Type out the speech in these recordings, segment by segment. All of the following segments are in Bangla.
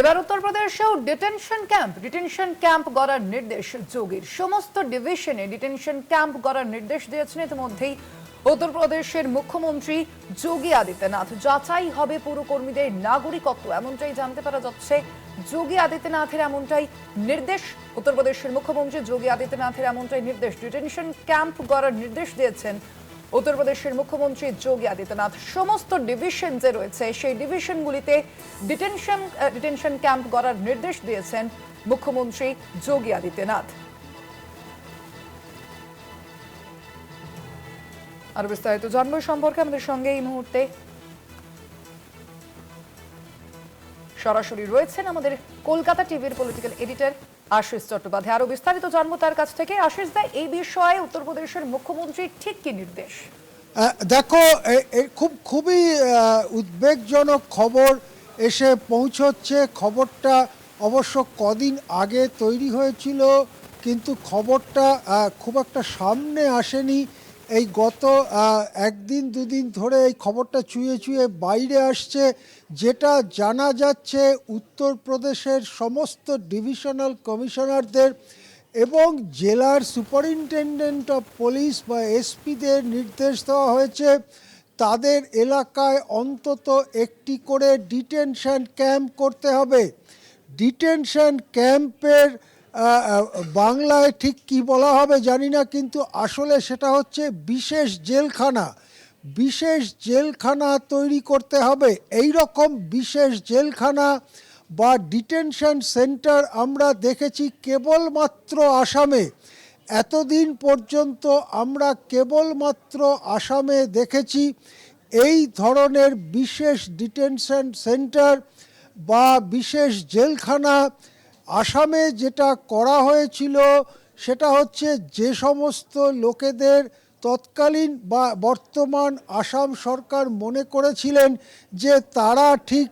এবার উত্তরপ্রদেশেও ডিটেনশন ক্যাম্প ডিটেনশন ক্যাম্প গড়ার নির্দেশ যোগীর। সমস্ত ডিভিশনে ডিটেনশন ক্যাম্প গড়ার নির্দেশ দিয়েছেন ইতিমধ্যেই উত্তরপ্রদেশের মুখ্যমন্ত্রী যোগী আদিত্যনাথ। যাচাই হবে পুরকর্মীদের নাগরিকত্ব, এমনটাই জানতে পারা যাচ্ছে। যোগী আদিত্যনাথের এমনটাই নির্দেশ উত্তরপ্রদেশের মুখ্যমন্ত্রী যোগী আদিত্যনাথের এমনটাই নির্দেশ। ডিটেনশন ক্যাম্প গড়ার নির্দেশ দিয়েছেন উত্তরপ্রদেশের মুখ্যমন্ত্রী যোগী আদিত্যনাথ সমস্ত ডিভিশন যে রয়েছে। সেই ডিভিশনগুলিতে ডিটেনশন ডিটেনশন ক্যাম্প গড়ার নির্দেশ দিয়েছেন মুখ্যমন্ত্রী যোগী আদিত্যনাথ। আরও বিস্তারিত এই সম্পর্কে আমাদের সঙ্গে এই মুহূর্তে। সরাসরি রয়েছেন আমাদের কলকাতা টিভির পলিটিক্যাল এডিটর আশিস চট্টোপাধ্যায়। আরও বিস্তারিত জানব তার কাছ থেকে। আশিস দা, এই বিষয়ে উত্তরপ্রদেশের মুখ্যমন্ত্রী ঠিক কি নির্দেশ? দেখো খুব, খুবই উদ্বেগজনক খবর এসে পৌঁছচ্ছে। খবরটা অবশ্য কদিন আগে তৈরি হয়েছিল, কিন্তু খবরটা খুব একটা সামনে আসেনি। এই গত একদিন, দুদিন ধরে এই খবরটা চুয়ে চুয়ে বাইরে আসছে, যেটা জানা যাচ্ছে উত্তরপ্রদেশের সমস্ত ডিভিশনাল কমিশনারদের এবং জেলার সুপারিনটেন্ডেন্ট অফ পুলিশ বা এসপিদের নির্দেশ দেওয়া হয়েছে। তাদের এলাকায় অন্তত একটি করে ডিটেনশন ক্যাম্প করতে হবে। ডিটেনশন ক্যাম্পের বাংলায় ঠিক কি বলা হবে জানি না, কিন্তু আসলে সেটা হচ্ছে বিশেষ জেলখানা। বিশেষ জেলখানা তৈরি করতে হবে। এই রকম বিশেষ জেলখানা বা ডিটেনশন সেন্টার আমরা দেখেছি কেবলমাত্র আসামে। এতদিন পর্যন্ত আমরা কেবলমাত্র আসামে দেখেছি এই ধরনের বিশেষ ডিটেনশন সেন্টার বা বিশেষ জেলখানা আসামে যেটা করা হয়েছিল, সেটা হচ্ছে যে সমস্ত লোকেদের তৎকালীন বা বর্তমান আসাম সরকার মনে করেছিলেন যে তারা ঠিক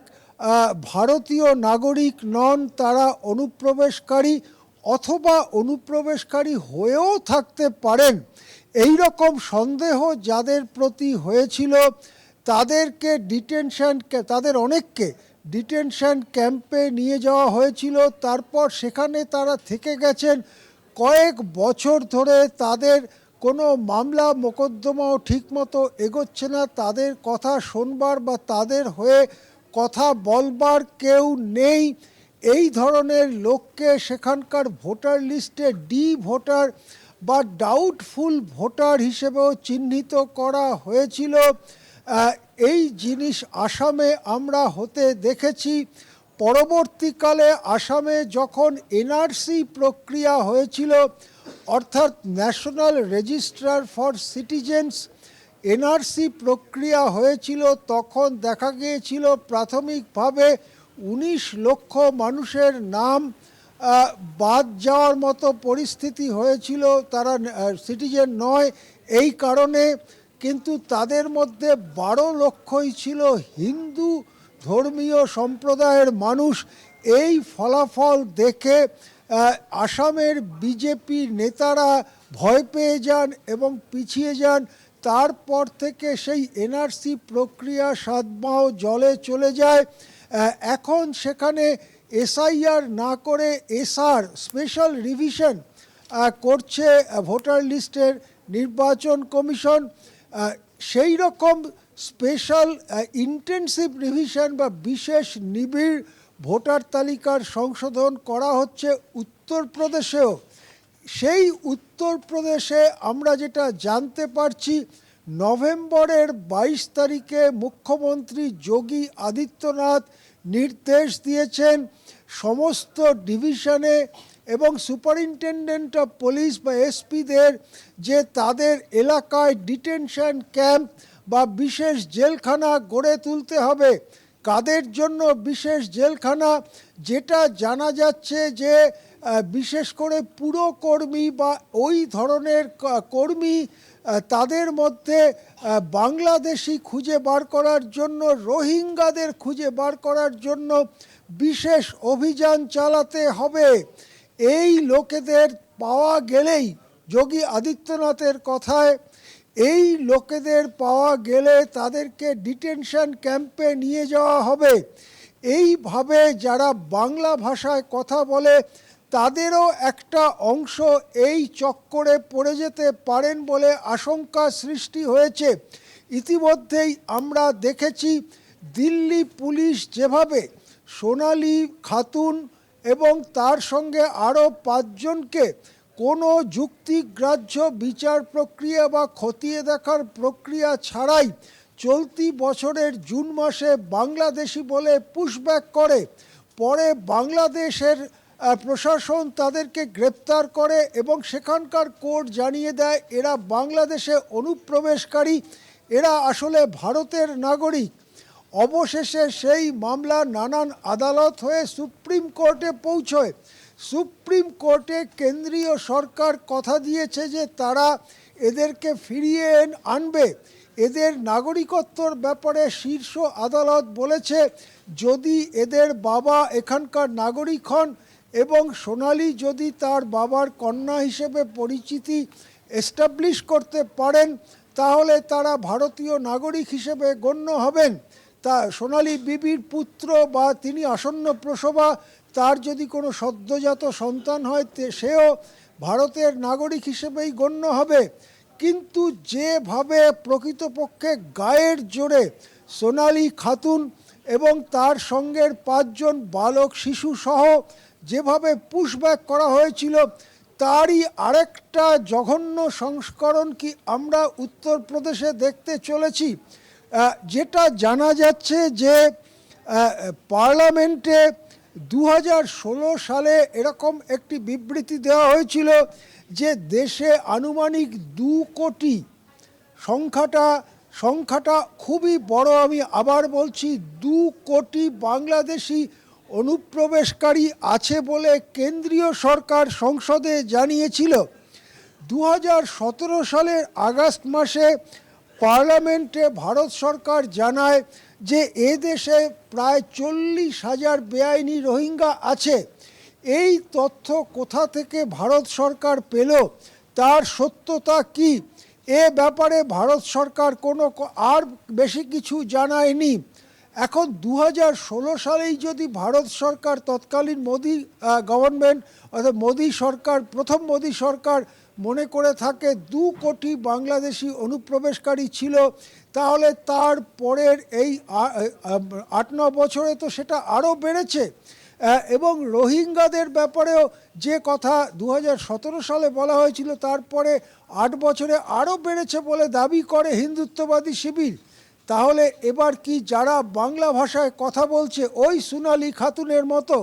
ভারতীয় নাগরিক নন, তারা অনুপ্রবেশকারী অথবা অনুপ্রবেশকারী হয়েও থাকতে পারেন। এই রকম সন্দেহ যাদের প্রতি হয়েছিল, তাদেরকে ডিটেনশন তাদের অনেককে ডিটেনশন ক্যাম্পে নিয়ে যাওয়া হয়েছিল। তারপর সেখানে তারা থেকে গেছেন। কয়েক বছর ধরে তাদের কোনো মামলা মোকদ্দমাও ঠিকমতো এগোচ্ছে না। তাদের কথা শোনবার বা তাদের হয়ে কথা বলবার কেউ নেই। এই ধরনের লোককে সেখানকার ভোটার লিস্টে ডি ভোটার বা ডাউটফুল ভোটার হিসেবেও চিহ্নিত করা হয়েছিল। এই জিনিস আসামে আমরা হতে দেখেছি। পরবর্তীকালে আসামে যখন এনআরসি প্রক্রিয়া হয়েছিল, অর্থাৎ national registrar for citizens, NRC প্রক্রিয়া হয়েছিল, তখন দেখা গিয়েছিল প্রাথমিকভাবে উনিশ লক্ষ মানুষের নাম বাদ যাওয়ার মতো পরিস্থিতি হয়েছিল। তারা সিটিজেন নয়। এই কারণে কিন্তু তাদের মধ্যে বারো লক্ষই ছিল হিন্দু ধর্মীয় সম্প্রদায়ের মানুষ। এই ফলাফল দেখে আসামের বিজেপি নেতারা ভয় পেয়ে যান এবং পিছিয়ে যান। তারপর থেকে সেই এনআরসি প্রক্রিয়া সাতমাও জলে চলে যায়। এখন সেখানে এসআইআর না করে এসআর, স্পেশাল রিভিশন করছে ভোটার লিস্টের নির্বাচন কমিশন। সেই রকম স্পেশাল ইন্টেনসিভ রিভিশন বা বিশেষ নিবিড় ভোটার তালিকার সংশোধন করা হচ্ছে উত্তরপ্রদেশেও। সেই উত্তরপ্রদেশে আমরা যেটা জানতে পারছি, নভেম্বরের বাইশ তারিখে মুখ্যমন্ত্রী যোগী আদিত্যনাথ নির্দেশ দিয়েছেন, সমস্ত ডিভিশনে এবং সুপারিনটেন্ডেন্ট অফ পুলিশ বা এসপিদের যে তাদের এলাকায় ডিটেনশন ক্যাম্প বা বিশেষ জেলখানা গড়ে তুলতে হবে। কাদের জন্য বিশেষ জেলখানা? যেটা জানা যাচ্ছে যে বিশেষ করে পুরকর্মী বা ওই ধরনের কর্মী তাদের মধ্যে বাংলাদেশি খুঁজে বার করার জন্য, রোহিঙ্গাদের খুঁজে বার করার জন্য বিশেষ অভিযান চালাতে হবে। এই লোকেদের পাওয়া গেলেই যোগী আদিত্যনাথের কথায়, এই লোকেদের পাওয়া গেলে তাদেরকে ডিটেনশন ক্যাম্পে নিয়ে যাওয়া হবে। এইভাবে যারা বাংলা ভাষায় কথা বলে, তাদেরও একটা অংশ এই চক্করে পড়ে যেতে পারেন বলে আশঙ্কা সৃষ্টি হয়েছে। ইতিমধ্যেই আমরা দেখেছি, দিল্লি পুলিশ যেভাবে সোনালি খাতুন এবং তার সঙ্গে আরও পাঁচজনকে কোনো যুক্তিগ্রাহ্য বিচার প্রক্রিয়া বা খতিয়ে দেখার প্রক্রিয়া ছাড়াই চলতি বছরের জুন মাসে বাংলাদেশি বলে পুশব্যাক করে। পরে বাংলাদেশের প্রশাসন তাদেরকে গ্রেপ্তার করে এবং সেখানকার কোর্ট জানিয়ে দেয়, এরা বাংলাদেশে অনুপ্রবেশকারী, এরা আসলে ভারতের নাগরিক। অবশেষে সেই মামলা নানান আদালত হয়ে সুপ্রিম কোর্টে পৌঁছয়। সুপ্রিম কোর্টে কেন্দ্রীয় সরকার কথা দিয়েছে যে তারা এদেরকে ফিরিয়ে আনবে। এদের নাগরিকত্বর ব্যাপারে শীর্ষ আদালত বলেছে, যদি এদের বাবা এখানকার নাগরিক হন এবং সোনালি যদি তার বাবার কন্যা হিসেবে পরিচিতি এস্টাবলিশ করতে পারেন, তাহলে তারা ভারতীয় নাগরিক হিসেবে গণ্য হবেন। তা সোনালী বিবির পুত্র বা তিনি আসন্ন প্রসবা, তার যদি কোনো সদ্যজাত সন্তান হয় সেও ভারতের নাগরিক হিসেবেই গণ্য হবে। কিন্তু যেভাবে প্রকৃতপক্ষে গায়ের জোরে সোনালী খাতুন এবং তার সঙ্গের পাঁচজন বালক শিশু সহ যেভাবে পুশব্যাক করা হয়েছিল, তারই আরেকটা জঘন্য সংস্করণ কি আমরা উত্তরপ্রদেশে দেখতে চলেছি? যেটা জানা যাচ্ছে যে পার্লামেন্টে দু হাজার ষোলো সালে এরকম একটি বিবৃতি দেওয়া হয়েছিল যে দেশে আনুমানিক দু কোটি সংখ্যাটা সংখ্যাটা খুবই বড়। আমি আবার বলছি, দু কোটি বাংলাদেশি অনুপ্রবেশকারী আছে বলে কেন্দ্রীয় সরকার সংসদে জানিয়েছিল। দু হাজার সতেরো সালের আগস্ট মাসে পার্লামেন্টে ভারত সরকার জানায় যে এ দেশে প্রায় চল্লিশ হাজার বেআইনি রোহিঙ্গা আছে। এই তথ্য কোথা থেকে ভারত সরকার পেল? তার সত্যতা কি? এ ব্যাপারে ভারত সরকার কোনো আর বেশি কিছু জানায়নি। এখন দু হাজার ষোলো সালেই যদি ভারত সরকার তৎকালীন মোদি গভর্নমেন্ট অর্থাৎ মোদি সরকার, প্রথম মোদি সরকার মনে করে থাকে দু কোটি বাংলাদেশি অনুপ্রবেশকারী ছিল, তাহলে তার পরের এই আট ন বছরে তো সেটা আরও বেড়েছে। এবং রোহিঙ্গাদের ব্যাপারেও যে কথা দু হাজার সতেরো সালে বলা হয়েছিল, তারপরে আট বছরে আরও বেড়েছে বলে দাবি করে হিন্দুত্ববাদী শিবির। তাহলে এবার কি যারা বাংলা ভাষায় কথা বলছে, ওই সোনালি খাতুনের মতো?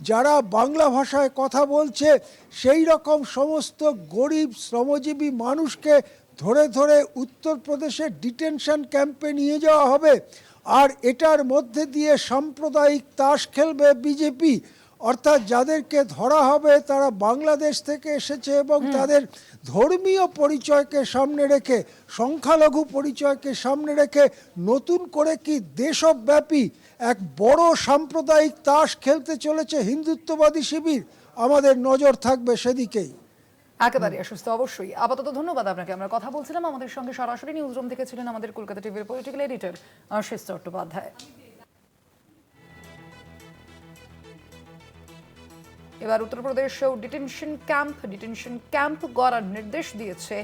যারা বাংলা ভাষায় কথা বলছে, সেই রকম সমস্ত গরিব শ্রমজীবী মানুষকে ধরে ধরে উত্তরপ্রদেশের ডিটেনশন ক্যাম্পে নিয়ে যাওয়া হবে। আর এটার মধ্যে দিয়ে সাম্প্রদায়িক তাস খেলবে বিজেপি। অর্থাৎ যাদেরকে ধরা হবে তারা বাংলাদেশ থেকে এসেছে এবং তাদের ধর্মীয় পরিচয়কে সামনে রেখে সংখ্যালঘু পরিচয়কে সামনে রেখে নতুন করে কি দেশব্যাপী এক বড় সাম্প্রদায়িক তাস খেলতে চলেছে হিন্দুত্ববাদী শিবির? আমাদের নজর থাকবে সেদিকেই। একেবারে অসুস্থ অবশ্যই। আপাতত ধন্যবাদ আপনাকে। আমরা কথা বলছিলাম আমাদের সঙ্গে সরাসরি নিউজরুম থেকে ছিলেন আমাদের কলকাতা টিভির পলিটিক্যাল এডিটর আশিস চট্টোপাধ্যায়। এবার উত্তরপ্রদেশেও ডিটেনশন ক্যাম্প ডিটেনশন ক্যাম্প গড়ার নির্দেশ দিয়েছে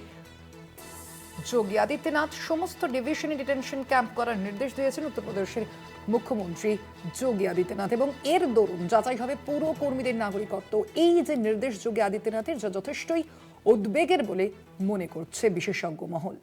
যোগী আদিত্যনাথ। সমস্ত ডিভিশনে ডিটেনশন ক্যাম্প করার নির্দেশ দিয়েছেন উত্তরপ্রদেশের মুখ্যমন্ত্রী যোগী আদিত্যনাথ এবং এর দরুন যাচাই হবে পুরো কর্মীদের নাগরিকত্ব। এই যে নির্দেশ যোগী আদিত্যনাথের, যা যথেষ্টই উদ্বেগের বলে মনে করছে বিশেষজ্ঞ মহল।